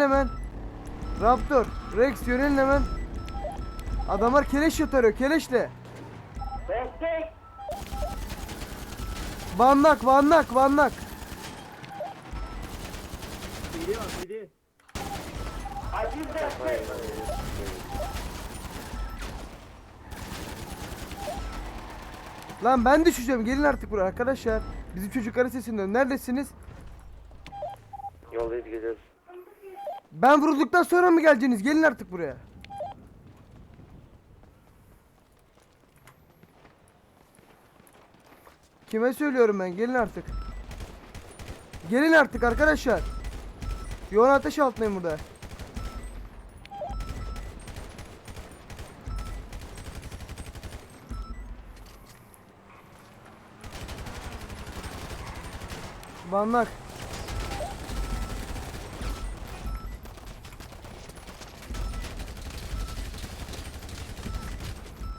hemen. Raptor, Rex yönelin hemen. Adamlar keleş yatarıyor keleşle. Destek. Vannak, vannak, vannak. Acil destek. Lan ben düşeceğim. Gelin artık buraya arkadaşlar. Bizim çocukların sesinden. Neredesiniz? Yoldayız geliyoruz. Ben vurulduktan sonra mı geleceksiniz? Gelin artık buraya. Kime söylüyorum ben? Gelin artık. Gelin artık arkadaşlar. Yoğun ateş altındayım burada. Banlak.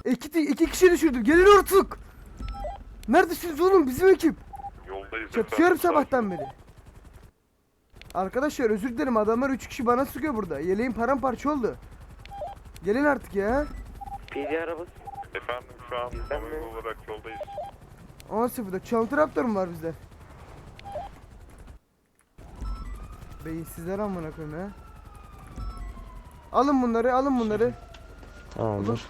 İki, iki kişi düşürdüm. Gelin artık. Neredesiniz oğlum? Bizim ekip. Yoldayız Çatışıyorum efendim, sabahtan beri. Arkadaşlar özür dilerim adamlar 3 kişi bana sıkıyor burada. Yeleğim paramparça oldu. Gelin artık ya. PD arabası. Efendim şu an samimi olarak yoldayız. 10-0'da çaltı raptor mu var bizde? Beyinsizler amına koyayım ya. Alın bunları, alın bunları. Tamamdır.